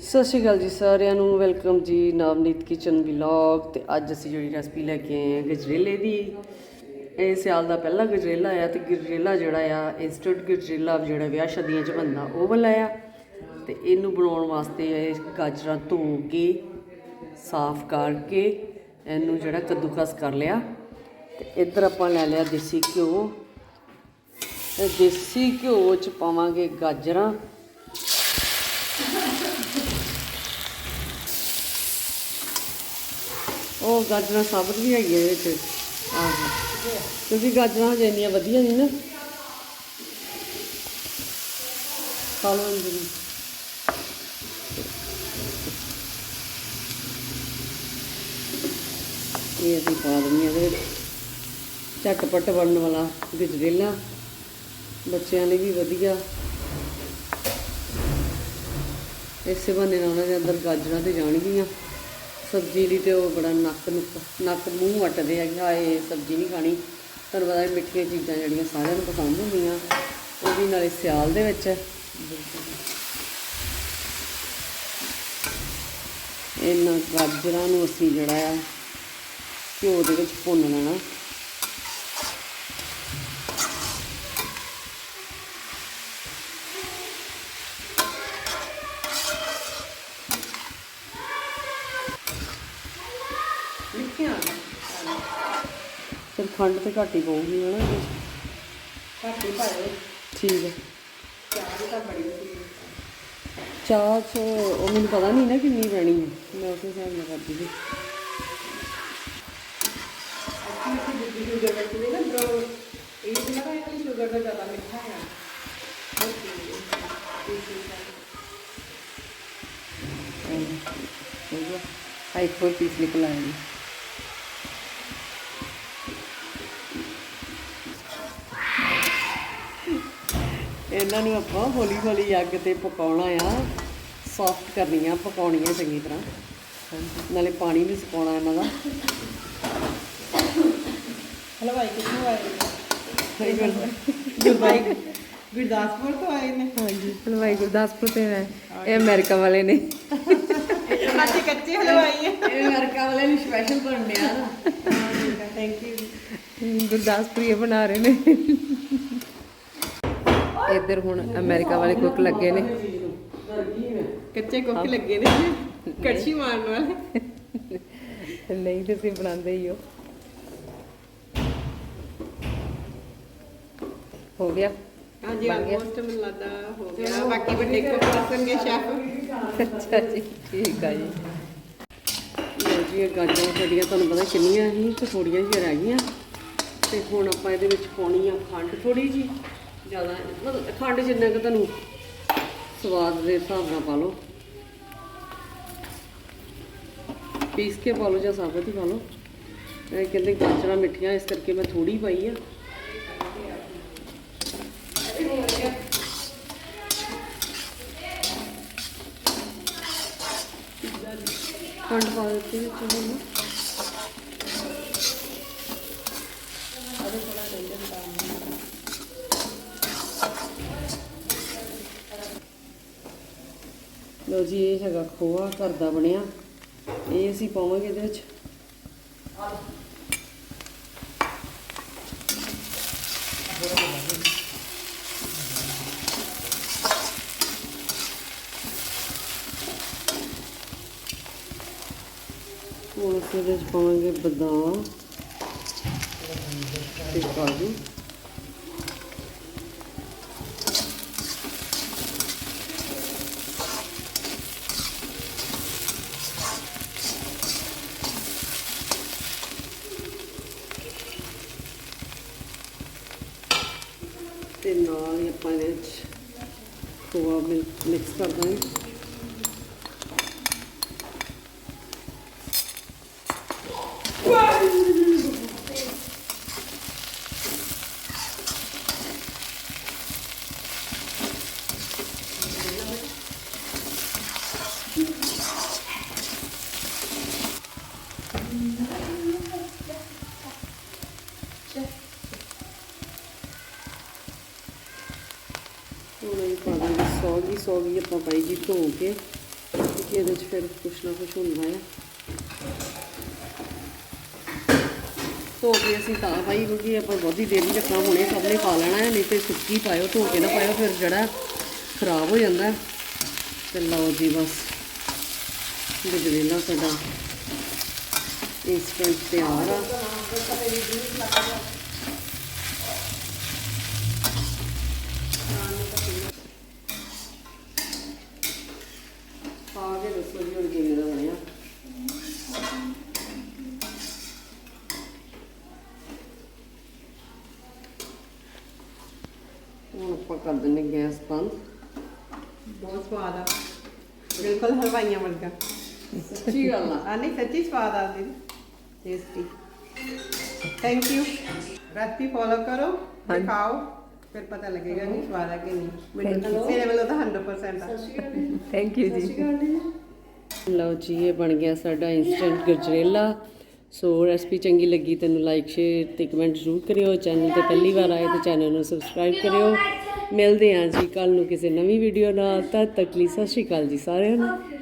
ਸਤਿ ਸ਼੍ਰੀ ਅਕਾਲ ਜੀ ਸਾਰਿਆਂ ਨੂੰ, ਵੈਲਕਮ ਜੀ ਨਵਨੀਤ ਕਿਚਨ ਵਲੌਗ ਤੇ ਅੱਜ ਅਸੀਂ ਜਿਹੜੀ ਰੈਸਪੀ ਲੈ ਕੇ ਆਏ ਹਾਂ ਗਜਰੇਲੇ ਦੀ। ਇਹ ਸਿਆਲ ਦਾ ਪਹਿਲਾ ਗਜਰੇਲਾ ਆ ਤੇ ਗਜਰੇਲਾ ਜਿਹੜਾ ਆ ਇੰਸਟੈਂਟ ਗਜਰੇਲਾ ਜਿਹੜਾ ਵਿਆਹ ਸ਼ਾਦੀਆਂ 'ਚ ਬਣਦਾ, ਉਹ ਵਾਲਾ ਆ। ਤੇ ਇਹਨੂੰ ਬਣਾਉਣ ਵਾਸਤੇ ਇਹ ਗਾਜਰਾਂ ਧੋ ਕੇ, ਸਾਫ਼ ਕਰਕੇ ਇਹਨੂੰ ਜਿਹੜਾ ਕੱਦੂਕਸ ਕਰ ਲਿਆ। ਤੇ ਇੱਧਰ ਆਪਾਂ ਲੈ ਲਿਆ ਦੇਸੀ ਘਿਓ। ਦੇਸੀ ਘਿਓ 'ਚ ਪਾਵਾਂਗੇ ਗਾਜਰਾਂ। ਉਹ ਗਾਜਰਾਂ ਸਾਬਤ ਵੀ ਹੈਗੀ ਇਹਦੇ ਵਿੱਚ। ਆਹੋ। ਕਿਉਂਕਿ ਗਾਜਰਾਂ ਹਜੇ ਇੰਨੀਆਂ ਵਧੀਆ ਨਹੀਂ ਨਾ। ਖਾ ਲਓ ਅੰਦਰ ਹੀ। ਇਹ ਅਸੀਂ ਪਾ ਦਿੰਦੇ ਹਾਂ ਇਹਦੇ ਵਿੱਚ। ਝਟਪਟ ਬਣਨ ਵਾਲਾ ਗਜਰੇਲਾ। ਬੱਚਿਆਂ ਲਈ ਵੀ ਵਧੀਆ। ਇਸੇ ਬਹਾਨੇ ਨਾਲ ਉਹਨਾਂ ਦੇ ਅੰਦਰ ਗਾਜਰਾਂ ਤੇ ਜਾਣਗੀਆਂ। ਸਬਜ਼ੀ ਲਈ ਤੇ ਉਹ ਬੜਾ ਨੱਕ ਨੁੱਕ ਨੱਕ ਮੂੰਹ ਵੱਟਦੇ ਆ ਕਿ ਹਾਏ, ਸਬਜ਼ੀ ਨਹੀਂ ਖਾਣੀ। ਤੁਹਾਨੂੰ ਪਤਾ ਹੈ ਮਿੱਠੀਆਂ ਚੀਜ਼ਾਂ ਜਿਹੜੀਆਂ ਸਾਰਿਆਂ ਨੂੰ ਪਸੰਦ ਹੁੰਦੀਆਂ। ਉਹ ਵੀ ਨਾਲੇ ਸਿਆਲ ਦੇ ਵਿੱਚ। ਇਹਨਾਂ ਗਾਜਰਾਂ ਨੂੰ ਅਸੀਂ ਜਿਹੜਾ ਆ ਘਿਓ ਦੇ ਵਿੱਚ ਭੁੰਨ ਲੈਣਾ। ਫਿਰ ਖੰਡ ਤੇ ਘੱਟ ਹੀ ਪਊਗੀ ਹਨਾ? ਇਹਦੇ 'ਚ। ਘੱਟ ਹੀ ਪਾਇਓ। ਠੀਕ ਹੈ। ਚਾਹ ਵੀ ਤਾਂ ਬੜੀ ਵਧੀਆ ਚਾਹ 'ਚ ਉਹ ਮੈਨੂੰ ਪਤਾ ਨਹੀਂ ਨਾ ਕਿੰਨੀ ਪੈਣੀ ਹੈ। ਮੈਂ ਉਸੇ ਹਿਸਾਬ ਨਾਲ ਕਰਦੀ ਸੀ। ਅੱਛੀ। ਅੱਛੀ ਦੁੱਧ ਸ਼ੂਗਰ ਰੱਖਦੇ ਨਾ ਬਰੋ ਇਹ ਵੀ ਨਾ ਇਹ ਸ਼ੂਗਰ ਦਾ ਜ਼ਿਆਦਾ ਮਿੱਠਾ ਹੈ ਹੋ ਗਿਆ ਆ ਇੱਕ ਹੋਰ ਪੀਸ ਨਿਕਲ ਆਇਆ ਇਹਨਾਂ ਨੂੰ ਆਪਾਂ ਹੌਲੀ ਹੌਲੀ ਅੱਗ ਤੇ ਪਕਾਉਣਾ ਆ। ਸੌਫਟ ਕਰਨੀਆਂ ਪਕਾਉਣੀਆਂ ਚੰਗੀ ਤਰ੍ਹਾਂ। ਨਾਲੇ ਪਾਣੀ ਨਹੀਂ ਸੁਕਾਉਣਾ ਇਹਨਾਂ ਦਾ। ਹਲਵਾਈ ਕਿੱਥੋਂ ਆਏ? ਸਹੀ ਗੱਲ ਗੁਰਦਾਈ ਗੁਰਦਾਸਪੁਰ ਤੋਂ ਆਏ ਨੇ। ਹਾਂਜੀ ਹਲਵਾਈ ਗੁਰਦਾਸਪੁਰ ਤੇ ਹੈ ਇਹ ਅਮਰੀਕਾ ਵਾਲੇ ਨੇ। ਕੱਚੇ ਕੱਚੇ ਹਲਵਾਈ ਹੈ ਇਹ ਅਮਰੀਕਾ ਵਾਲੇ ਨੂੰ ਸਪੈਸ਼ਲ ਬਣਨੇ ਆ। ਥੈਂਕ ਯੂ ਗੁਰਦਾਸਪੁਰ ਇਹ ਬਣਾ ਰਹੇ ਨੇ। ਇੱਧਰ ਹੁਣ ਅਮਰੀਕਾ ਵਾਲੇ ਕੁੱਕ ਲੱਗੇ ਨੇ। ਕੱਚੇ ਕੋਕੇ ਲੱਗੇ ਨੇ। ਕੜਛੀ ਮਾਰਨ ਵਾਲੇ। ਨਹੀਂ ਤੇ ਅਸੀਂ ਬਣਾਉਂਦੇ ਹੀ ਹੋ ਹੋ ਗਿਆ। ਹਾਂਜੀ? ਆਲਮੋਸਟ ਮੈਨੂੰ ਲੱਗਦਾ ਹੋ ਗਿਆ। ਬਾਕੀ ਵੱਡੇ ਕੋਕ ਦੱਸਣਗੇ ਸ਼ੈਫ ਅੱਛਾ ਜੀ ਠੀਕ ਆ ਜੀ। ਜੀ ਇਹ ਗਾਜਰਾਂ ਸਾਡੀਆਂ ਤੁਹਾਨੂੰ ਪਤਾ ਕਿੰਨੀਆਂ ਸੀ ਤੇ ਥੋੜੀਆਂ ਜਿਹੀਆਂ ਰਹਿ ਗਈਆਂ। ਤੇ ਹੁਣ ਆਪਾਂ ਇਹਦੇ ਵਿੱਚ ਪਾਉਣੀ ਆ ਖੰਡ ਥੋੜੀ ਜੀ ਜ਼ਿਆਦਾ, ਮਤਲਬ ਖੰਡ ਜਿੰਨਾ ਕਿ ਤੁਹਾਨੂੰ ਸਵਾਦ ਦੇ ਹਿਸਾਬ ਨਾਲ ਪਾ ਲਓ। ਪੀਸ ਕੇ ਪਾ ਲਓ ਜਾਂ ਸਾਬਤ ਹੀ ਪਾ ਲਓ। ਇਹ ਕਹਿੰਦੇ ਗਾਜਰਾਂ ਮਿੱਠੀਆਂ, ਇਸ ਕਰਕੇ ਮੈਂ ਥੋੜੀ ਪਾਈ ਆ। ਖੰਡ ਪਾ ਦਿੱਤੀ ਵਿੱਚ ਹੁਣ। ਲਓ ਜੀ, ਇਹ ਹੈਗਾ ਖੋਆ, ਘਰ ਦਾ ਬਣਿਆ। ਇਹ ਅਸੀਂ ਪਾਵਾਂਗੇ ਇਹਦੇ ਵਿੱਚ। ਹੁਣ ਅਸੀਂ ਇਹਦੇ ਵਿੱਚ ਪਾਵਾਂਗੇ ਬਦਾਮ ਤੇ ਕਾਜੂ। ਤੇ ਨਾਲ ਹੀ ਆਪਾਂ ਇਹਦੇ ਵਿੱਚ ਖੋਆ ਮਿਕਸ ਹੁਣ ਇਹ ਪਾ ਦਾਂਗੇ ਸੌਗੀ ਸੌਗੀ ਆਪਾਂ ਪਾਈ ਜੀ ਧੋ ਕੇ, ਕਿਉਂਕਿ ਇਹਦੇ 'ਚ ਫਿਰ ਕੁਛ ਨਾ ਕੁਛ ਹੁੰਦਾ ਹੈ ਧੋ ਕੇ ਅਸੀਂ ਤਾਂ ਪਾਈ ਕਿਉਂਕਿ ਆਪਾਂ ਬਹੁਤੀ ਦੇਰ ਨਹੀਂ ਰੱਖਣਾ ਹੁਣੇ ਸਭ ਨੇ ਪਾ ਲੈਣਾ ਹੈ, ਨਹੀਂ ਤੇ ਸੁੱਕੀ ਪਾਇਓ, ਧੋ ਕੇ ਨਾ ਪਾਇਓ, ਫਿਰ ਜਿਹੜਾ ਖਰਾਬ ਹੋ ਜਾਂਦਾ ਹੈ। ਤੇ ਲਓ ਜੀ ਬਸ, ਗਜਰੇਲਾ ਸਾਡਾ ਇੰਸਟੈਂਟ ਤਿਆਰ ਆ ਪਾ ਕੇ ਦੱਸੋ ਜੀ ਹੁਣ ਕਿਵੇਂ ਦਾ ਬਣਿਆ ਹੁਣ ਆਪਾਂ ਕਰ ਦਿੰਨੇ ਗੈਸ ਬੰਦ। ਬਹੁਤ ਸਵਾਦ ਆ। ਬਿਲਕੁਲ ਹਲਵਾਈਆਂ ਵਰਗਾ। ਸੱਚੀ ਗੱਲ ਆ। ਆ ਨਹੀਂ ਸੱਚੀ ਸਵਾਦ ਆ ਦੀਦੀ। Tasty thank you recipe follow ਕਰੋ ਤੇ ਖਾਓ ਫਿਰ ਪਤਾ ਲੱਗੇਗਾ ਕਿ ਸਵਾਦ ਆ ਕਿ ਨਹੀਂ। ਮੈਨੂੰ ਮੇਰੇ ਵੱਲੋਂ ਤਾਂ 100% ਆ। ਥੈਂਕ ਯੂ ਜੀ। ਲਓ ਜੀ ਇਹ ਬਣ ਗਿਆ ਸਾਡਾ ਇਨਸਟੈਂਟ ਗਜਰੇਲਾ। ਸੋ ਰੈਸਪੀ ਚੰਗੀ ਲੱਗੀ ਤੈਨੂੰ ਲਾਈਕ ਸ਼ੇਅਰ ਤੇ ਕਮੈਂਟ ਜ਼ਰੂਰ ਕਰਿਓ। ਚੈਨਲ ਤੇ ਪਹਿਲੀ ਵਾਰ ਆਏ ਤਾਂ ਚੈਨਲ ਨੂੰ ਸਬਸਕ੍ਰਾਈਬ ਕਰਿਓ। ਮਿਲਦੇ ਹਾਂ ਜੀ ਕੱਲ ਨੂੰ ਕਿਸੇ ਨਵੀਂ ਵੀਡੀਓ ਨਾਲ। ਤਦ ਤੱਕ ਲਈ ਸਤਿ ਸ਼੍ਰੀ ਅਕਾਲ ਜੀ ਸਾਰਿਆਂ ਨੂੰ।